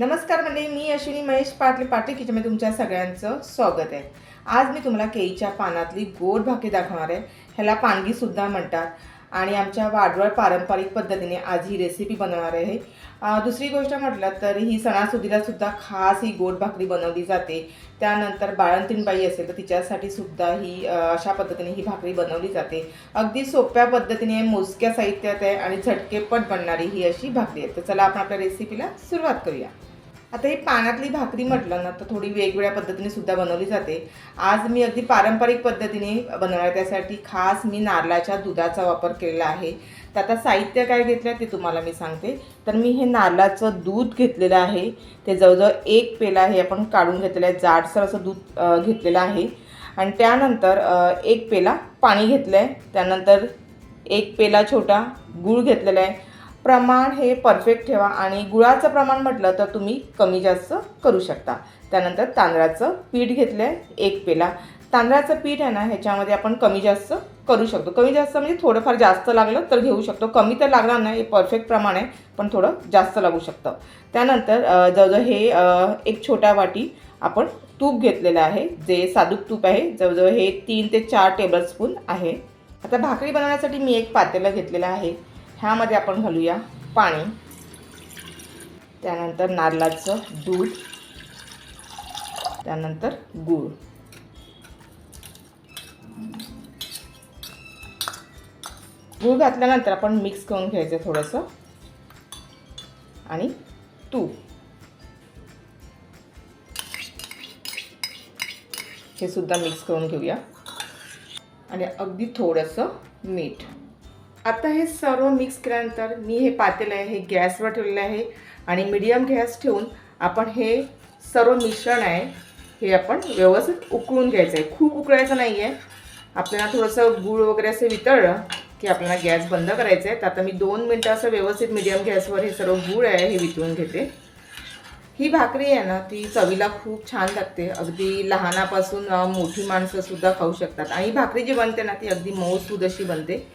नमस्कार म्हणजे मी अश्विनी महेश पाटले पाटील किचनमध्ये तुमच्या सगळ्यांचं स्वागत आहे. आज मी तुम्हाला केळीच्या पानातली गोड भाकरी दाखवणार आहे. ह्याला पानगीसुद्धा म्हणतात. आणि आमच्या वाडवळ पारंपरिक पद्धतीने आज ही रेसिपी बनवणार आहे. दुसरी गोष्ट म्हटलं तर ही सणासुदीलासुद्धा खास ही गोड भाकरी बनवली जाते. त्यानंतर बाळंतीणबाई असेल तर तिच्यासाठी सुद्धा ही अशा पद्धतीने ही भाकरी बनवली जाते. अगदी सोप्या पद्धतीने मोजक्या साहित्यात आहे आणि झटकेपट बनणारी ही अशी भाकरी आहे. तर चला आपण आपल्या रेसिपीला सुरुवात करूया. आता ही पाण्यातली भाकरी म्हटलं ना तर थोडी वेगवेगळ्या पद्धतीने सुद्धा बनवली जाते. आज मी अगदी पारंपरिक पद्धतीने बनवणार त्यासाठी खास मी नारळाच्या दुधाचा वापर केलेला आहे. तर आता साहित्य काय घेतलं ते तुम्हाला मी सांगते. तर मी हे नारळाचं दूध घेतलेलं आहे. ते जवळजवळ एक पेला हे आपण काढून घेतलेलं आहे. जाडसर असं दूध घेतलेलं आहे. आणि त्यानंतर एक पेला पाणी घेतलं आहे त्यानंतर एक पेला छोटा गूळ घेतलेला आहे. प्रमाण हे परफेक्ट ठेवा आणि गुळाचं प्रमाण म्हटलं तर तुम्ही कमी जास्त करू शकता. त्यानंतर तांदळाचं पीठ घेतलं आहे एक पेला. तांदळाचं पीठ आहे ना ह्याच्यामध्ये आपण कमी जास्त करू शकतो. कमी जास्त म्हणजे थोडंफार जास्त लागलं तर घेऊ शकतो. कमी तर लागणार नाही हे परफेक्ट प्रमाण आहे पण थोडं जास्त लागू शकतं. त्यानंतर जवळजवळ हे एक छोट्या वाटी आपण तूप घेतलेलं आहे जे साधूक तूप आहे. जवळजवळ हे तीन ते चार टेबलस्पून आहे. आता भाकरी बनवण्यासाठी मी एक पातेलं घेतलेलं आहे. ह्यामध्ये आपण घालूया पाणी. त्यानंतर नारळाचं दूध. त्यानंतर गूळ. गूळ घातल्यानंतर आपण मिक्स करून घ्यायचं थोडंसं. आणि तूप. हे सुद्धा मिक्स करून घेऊया. आणि अगदी थोडंसं मीठ. आता हे सर्व मिक्स केल्यानंतर मी हे पातेलं आहे हे गॅसवर ठेवलेलं आहे आणि मीडियम गॅस ठेवून आपण हे सर्व मिश्रण आहे हे आपण व्यवस्थित उकळून घ्यायचं आहे. खूप उकळायचं नाही आहे आपल्याला थोडंसं गूळ वगैरे असं वितळलं की आपल्याला गॅस बंद करायचं आहे तर आता मी दोन मिनटं असं व्यवस्थित मीडियम गॅसवर हे सर्व गूळ आहे हे वितळून घेते. ही भाकरी आहे ना ती चवीला खूप छान लागते. अगदी लहानापासून मोठी माणसंसुद्धा खाऊ शकतात. आणि ही भाकरी जी बनते ना ती अगदी मऊसूद अशी बनते.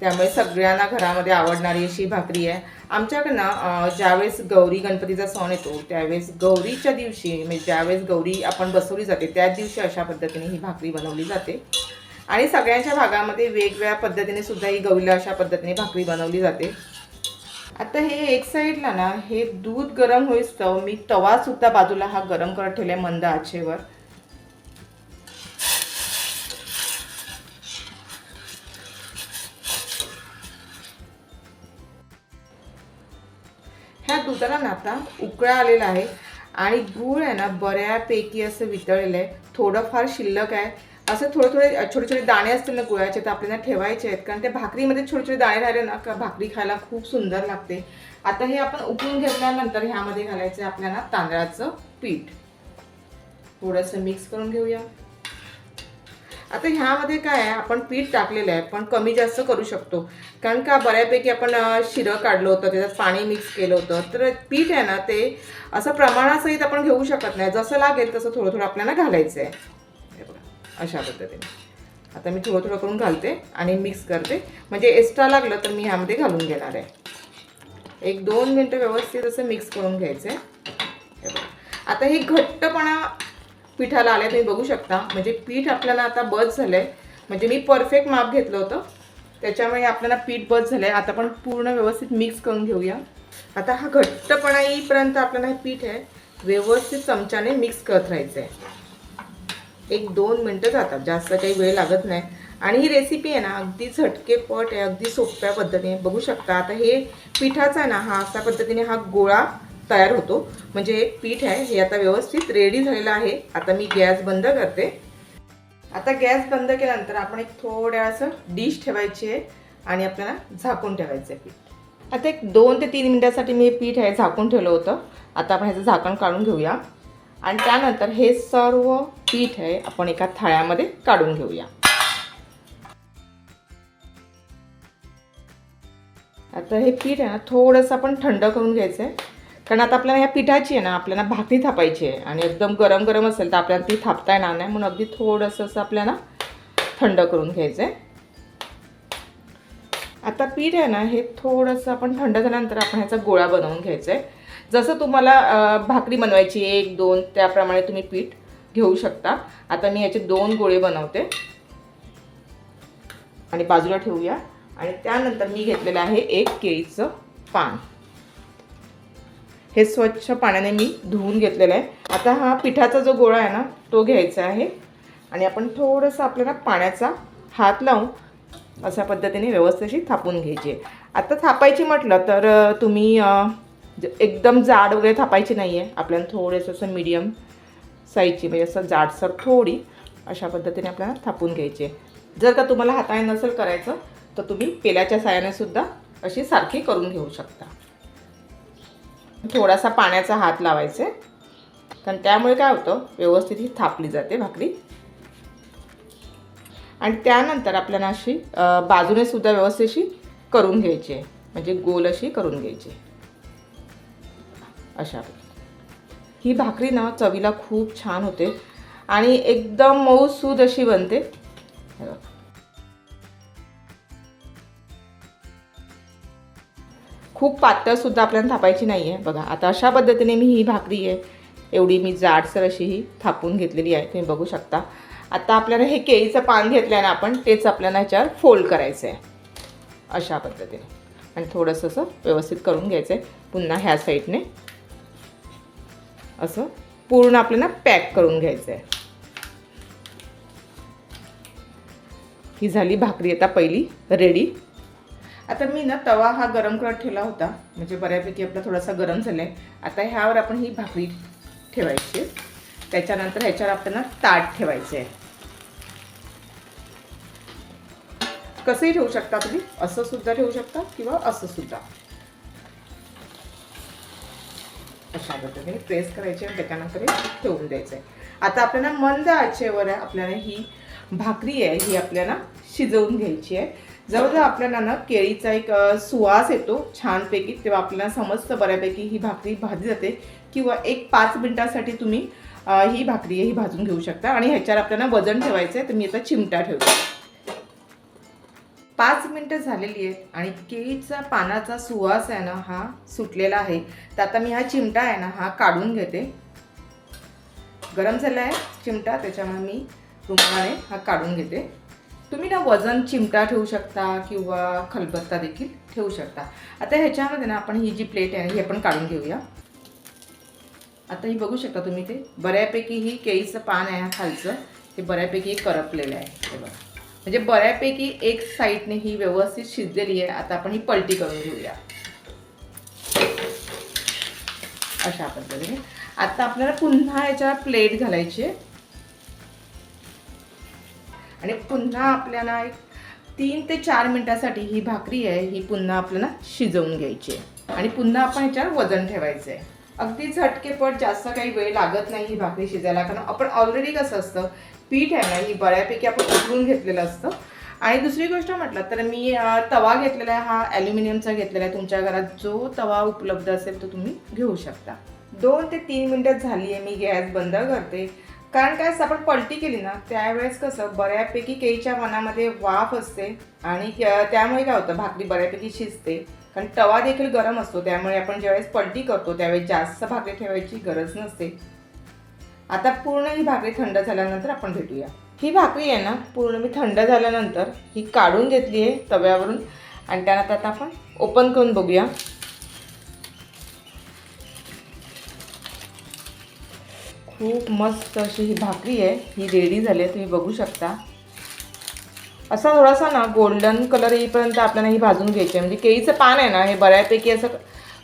त्यामुळे सगळ्यांना घरामध्ये आवडणारी अशी भाकरी आहे. आमच्याकडं ना ज्यावेळेस गौरी गणपतीचा सण येतो त्यावेळेस गौरीच्या दिवशी म्हणजे ज्यावेळेस गौरी आपण बसवली जाते त्याच दिवशी अशा पद्धतीने ही भाकरी बनवली जाते. आणि सगळ्यांच्या भागामध्ये वेगवेगळ्या पद्धतीने सुद्धा ही गौरीला अशा पद्धतीने भाकरी बनवली जाते. आता हे एक साईडला ना हे दूध गरम होईस मी तवासुद्धा बाजूला हा गरम करत ठेवलाय मंद आचेवर. ह्या दुधाला ना आता उकळा आलेला आहे. आणि गूळ आहे ना बऱ्यापैकी असं वितळलेलं आहे. थोडंफार शिल्लक आहे. असं थोडे थोडे छोटे छोटे दाणे असतील ना गुळाचे तर आपल्याला ठेवायचे आहेत. कारण त्या भाकरीमध्ये छोटे छोटे दाणे राहिले ना का भाकरी खायला खूप सुंदर लागते. आता हे आपण उकळून घेतल्यानंतर ह्यामध्ये घालायचं आहे आपल्याला तांदळाचं पीठ. थोडंसं मिक्स करून घेऊया. आता ह्यामध्ये काय आहे? आपण पीठ टाकलेलं आहे पण कमी जास्त करू शकतो. कारण का बऱ्यापैकी आपण शिरं काढलं होतं त्याच्यात पाणी मिक्स केलं होतं. तर पीठ आहे ना ते असं प्रमाणासहित आपण घेऊ शकत नाही. जसं लागेल तसं थोडं थोडं आपल्याला घालायचं आहे. बघा अशा पद्धतीने. आता मी थोडं थोडं करून घालते आणि मिक्स करते. म्हणजे एक्स्ट्रा लागलं तर मी ह्यामध्ये घालून घेणार आहे. एक दोन मिनटं व्यवस्थित असं मिक्स करून घ्यायचं आहे. आता हे घट्टपणा पिठाला आले तुम्ही बघू शकता. म्हणजे पीठ आपल्याला आता बस झालंय. म्हणजे मी परफेक्ट माप घेतलं होतं. त्याच्यामुळे आपल्याला पीठ बस झालंय. आता आपण पूर्ण व्यवस्थित मिक्स करून घेऊया. आता हा घट्टपणा येईपर्यंत आपल्याला हे पीठ आहे. व्यवस्थित चमच्याने मिक्स करत राहायचं आहे एक दोन मिनटं जातात. जास्त काही वेळ लागत नाही. आणि ही रेसिपी आहे ना अगदी झटकेपट आहे. अगदी सोप्या पद्धतीने. बघू शकता. आता हे पिठाचा आहे ना हा अशा पद्धतीने हा गोळा तयार होतो. म्हणजे एक पीठ आहे हे आता व्यवस्थित रेडी झालेलं आहे. आता मी गॅस बंद करते. आता गॅस बंद केल्यानंतर आपण एक थोड्या असं डिश ठेवायची आहे आणि आपल्याला झाकून ठेवायचं आहे पीठ. आता एक दोन ते तीन मिनटासाठी मी हे पीठ आहे झाकून ठेवलं होतं. आता आपण ह्याचं झाकण काढून घेऊया. आणि त्यानंतर हे सर्व पीठ आहे आपण एका थाळ्यामध्ये काढून घेऊया. आता हे पीठ आहे ना थोडंसं आपण थंड करून घ्यायचं आहे कारण आता आपल्याला ह्या पिठाची आहे ना आपल्याला भाकरी थापायची आहे. आणि एकदम गरम गरम असेल तर आपल्याला ती थापता येणार नाही. म्हणून अगदी थोडंसं असं आपल्याला थंड करून घ्यायचं आहे आता पीठ आहे ना हे थोडंसं आपण थंड झाल्यानंतर आपण ह्याचा गोळा बनवून घ्यायचा आहे जसं तुम्हाला भाकरी बनवायची एक दोन त्याप्रमाणे तुम्ही पीठ घेऊ शकता. आता मी याचे दोन गोळे बनवते. आणि बाजूला ठेवूया. आणि त्यानंतर मी घेतलेलं आहे एक केळीचं पान. हे स्वच्छ पाण्याने मी धुवून घेतलेलं आहे. आता हा पिठाचा जो गोळा आहे ना तो घ्यायचा आहे. आणि आपण थोडंसं आपल्याला पाण्याचा हात लावून अशा पद्धतीने व्यवस्थित थापून घ्यायची आहे. आता थापायची म्हटलं तर तुम्ही ज- एकदम जाड वगैरे थापायची नाही आहे आपल्याला थोडंसं असं मीडियम साईजची म्हणजे असं जाडसर थोडी अशा पद्धतीने आपल्याला थापून घ्यायची आहे. जर का तुम्हाला हाताने नसेल करायचं तर तुम्ही पेल्याच्या साहाय्याने सुद्धा अशी सारखी करून घेऊ शकता. थोडासा पाण्याचा हात लावायचे. कारण त्यामुळे काय होतं व्यवस्थित ही थापली जाते भाकरी. आणि त्यानंतर आपल्याला अशी बाजूने सुद्धा व्यवस्थित अशी करून घ्यायची आहे. म्हणजे गोल अशी करून घ्यायची अशा ही भाकरी ना चवीला खूप छान होते. आणि एकदम मऊसूद अशी बनते. खूप पातळसुद्धा आपल्याला थापायची नाही आहे बघा आता अशा पद्धतीने मी ही भाकरी आहे. एवढी मी जाडसर अशी ही थापून घेतलेली आहे. तुम्ही बघू शकता. आता आपल्याला हे केळीचं पान घेतल्यानं आपण तेच आपल्याला ह्याच्यावर फोल्ड करायचं आहे अशा पद्धतीने. आणि थोडंसं असं व्यवस्थित करून घ्यायचं आहे पुन्हा ह्या साईडने असं पूर्ण आपल्याला पॅक करून घ्यायचं आहे ही झाली भाकरी. आता पहिली रेडी. आता मी ना तवा हा गरम करत ठेवला होता. म्हणजे बऱ्यापैकी आपला थोडासा गरम झाला आहे आता ह्यावर आपण ही भाकरी ठेवायची. त्याच्यानंतर ह्याच्यावर आपल्याला ताट ठेवायचे आहे कसंही ठेवू शकता तुम्ही. असं सुद्धा ठेवू शकता किंवा असं सुद्धा. अशा पद्धतीने प्रेस करायचे आणि त्याच्यानंतर ठेवून द्यायचं आहे आता आपल्याला मंद आचेवर आपल्याला ही भाकरी आहे ही आपल्याला शिजवून घ्यायची आहे. जवळजवळ आपल्याला ना केळीचा एक सुवास येतो छानपैकी. तेव्हा आपल्याला समजतं बऱ्यापैकी ही भाकरी भाजली जाते किंवा एक पाच मिनिटासाठी तुम्ही ही भाकरी ही भाजून घेऊ शकता. आणि ह्याच्यावर आपल्याला वजन ठेवायचं आहे तर मी आता चिमटा ठेवते. पाच मिनटं झालेली आहेत आणि केळीचा पानाचा सुवास आहे ना हा सुटलेला आहे. तर आता मी हा चिमटा आहे ना हा काढून घेते. गरम झाला आहे चिमटा त्याच्यामुळे मी रुमाने हा काढून घेते. तुम्ही ना वजन चिमटा ठेवू शकता किंवा खलबत्ता देखील ठेवू शकता. आता ह्याच्यामध्ये ना आपण ही जी प्लेट आहे ही आपण काढून घेऊया. आता ही बघू शकता तुम्ही ते. बऱ्यापैकी ही केळीचं पान आहे खालचं. हे बऱ्यापैकी करपलेलं आहे. हे बघा. म्हणजे बऱ्यापैकी एक साईडने ही व्यवस्थित शिजलेली आहे. आता आपण ही पलटी करून घेऊया. अशा पद्धतीने. आता आपल्याला पुन्हा याच्यावर प्लेट घालायची आहे. आणि पुन्हा आपल्याला एक तीन ते चार मिनिटासाठी ही भाकरी आहे ही पुन्हा आपल्याला शिजवून घ्यायची आहे. आणि पुन्हा आपण ह्याच्यावर वजन ठेवायचं आहे. अगदी झटकेपट जास्त काही वेळ लागत नाही ही भाकरी शिजायला कारण आपण ऑलरेडी कसं असतं पीठ आहे ना ही बऱ्यापैकी आपण उकळून घेतलेलं असतं. आणि दुसरी गोष्ट म्हटलं तर मी तवा घेतलेला आहे हा ॲल्युमिनियमचा घेतलेला आहे. तुमच्या घरात जो तवा उपलब्ध असेल तो तुम्ही घेऊ शकता. दोन ते तीन मिनटं झाली आहे मी गॅस बंद करते. कारण काय आपण पलटी केली ना त्यावेळेस कसं बऱ्यापैकी केळीच्या मनामध्ये वाफ असते आणि त्यामुळे काय होतं भाकरी बऱ्यापैकी शिजते. कारण तवा देखील गरम असतो त्यामुळे आपण ज्यावेळेस पलटी करतो त्यावेळेस जास्त भाकरी ठेवायची गरज नसते. आता पूर्ण ही भाकरी थंड झाल्यानंतर आपण भेटूया. ही भाकरी आहे ना पूर्ण मी थंड झाल्यानंतर ही काढून घेतली आहे तव्यावरून आणि त्यानंतर आता आपण ओपन करून बघूया. खूप मस्त अशी ही भाकरी आहे. ही रेडी झाली आहे. तुम्ही बघू शकता. असा थोडासा ना गोल्डन कलर येईपर्यंत आपल्याला ही भाजून घ्यायची आहे. म्हणजे केळीचं पान आहे ना हे बऱ्यापैकी असं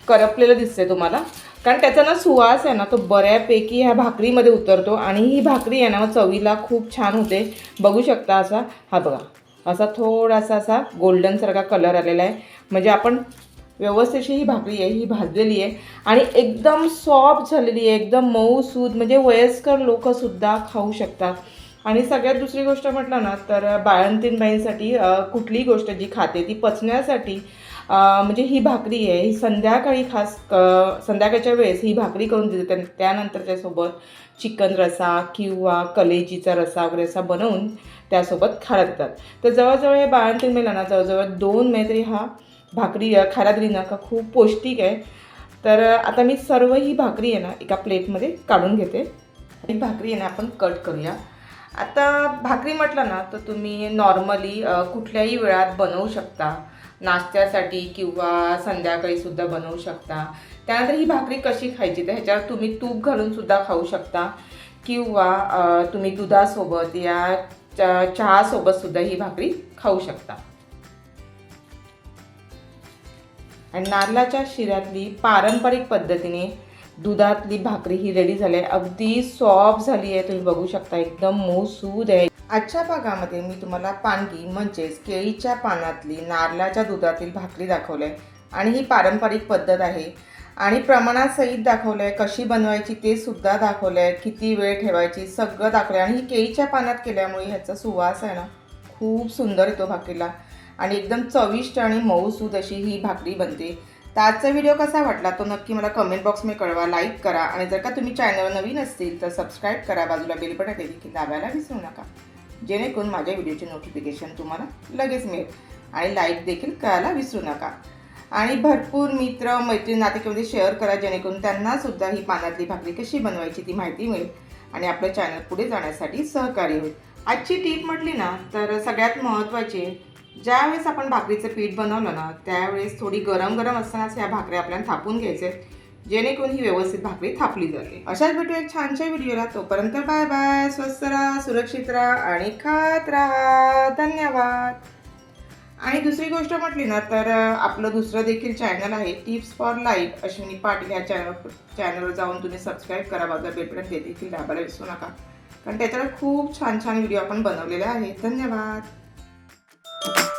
करपलेलं दिसतंय तुम्हाला. कारण त्याचा ना सुवास आहे ना तो बऱ्यापैकी ह्या भाकरीमध्ये उतरतो. आणि ही भाकरी आहे ना चवीला खूप छान होते. बघू शकता असा. हा बघा. असा थोडासा असा गोल्डनसारखा कलर आलेला आहे. म्हणजे आपण व्यवस्थितशी ही भाकरी आहे ही भाजलेली आहे. आणि एकदम सॉफ्ट झालेली आहे एकदम मऊ सूद म्हणजे वयस्कर लोकंसुद्धा खाऊ शकतात. आणि सगळ्यात दुसरी गोष्ट म्हटलं ना तर बाळंतीण बाईंसाठी कुठलीही गोष्ट जी खाते ती पचण्यासाठी म्हणजे ही भाकरी आहे ही संध्याकाळी खास क- संध्याकाळच्या वेळेस ही भाकरी करून देते. त्या- त्यानंतर त्यासोबत चिकन रसा किंवा कलेजीचा रसा वगैरे असा बनवून त्यासोबत खायला येतात तर जवळजवळ हे बाळंतीण महिलांना जवळजवळ दोन महिने तरी हा भाकरी खायला दिली ना का खूप पौष्टिक आहे. तर आता मी सर्व ही भाकरी आहे ना एका प्लेटमध्ये काढून घेते. ही भाकरी आहे ना आपण कट करूया. आता भाकरी म्हटलं ना तर तुम्ही नॉर्मली कुठल्याही वेळात बनवू शकता. नाश्त्यासाठी किंवा संध्याकाळीसुद्धा बनवू शकता. त्यानंतर ही भाकरी कशी खायची तर ह्याच्यावर तुम्ही तूप घालूनसुद्धा खाऊ शकता. किंवा तुम्ही दुधासोबत या चहासोबतसुद्धा ही भाकरी खाऊ शकता. आणि नारळाच्या शिऱ्यातली पारंपरिक पद्धतीने दुधातली भाकरी ही रेडी झाली आहे. अगदी सॉफ्ट झाली आहे. तुम्ही बघू शकता एकदम मऊसूद आहे. आजच्या भागामध्ये मी तुम्हाला पानगी म्हणजेच केळीच्या पानातली नारळाच्या दुधातील भाकरी दाखवली आहे. आणि ही पारंपरिक पद्धत आहे. आणि प्रमाणात सहित दाखवलं आहे. कशी बनवायची ते सुद्धा दाखवलं आहे. किती वेळ ठेवायची सगळं दाखवलं आहे. आणि ही केळीच्या पानात केल्यामुळे ह्याचा सुवास आहे ना खूप सुंदर येतो भाकरीला. आणि एकदम चविष्ट आणि मऊसूद अशी ही भाकरी बनते. तर आजचा व्हिडिओ कसा वाटला तो नक्की मला कमेंट बॉक्समध्ये कळवा लाईक करा आणि जर का तुम्ही चॅनल नवीन असतील तर सबस्क्राईब करा बाजूला बेल बटन देखील दाबायला विसरू नका. जेणेकरून माझ्या व्हिडिओचे नोटिफिकेशन तुम्हाला लगेच मिळेल आणि लाईक देखील करायला विसरू नका. आणि भरपूर मित्र मैत्रीण नातेकामध्ये शेअर करा जेणेकरून त्यांनासुद्धा ही पानातली भाकरी कशी बनवायची ती माहिती मिळेल आणि आपलं चॅनल पुढे जाण्यासाठी सहकार्य होईल. आजची टीप म्हटली ना तर सगळ्यात महत्त्वाची ज्यावेळेस आपण भाकरीचं पीठ बनवलं ना त्यावेळेस थोडी गरम गरम असतानाच ह्या भाकऱ्या आपल्याला थापून घ्यायचे जेणेकरून ही व्यवस्थित भाकरी थापली जाते. अशाच भेटू एक छानशा व्हिडिओला. तोपर्यंत बाय बाय. स्वस्त राहा सुरक्षित राहा आणि खात राहा. धन्यवाद. आणि दुसरी गोष्ट म्हटली ना तर आपलं दुसरं देखील चॅनल आहे tips for life Ashwini Patil या चॅनल चॅनलवर जाऊन तुम्ही सबस्क्राईब करा. बाजूला बेलबटन ते देखील दाबायला विसरू नका. कारण त्याच्यावर खूप छान छान व्हिडिओ आपण बनवलेले आहेत धन्यवाद. you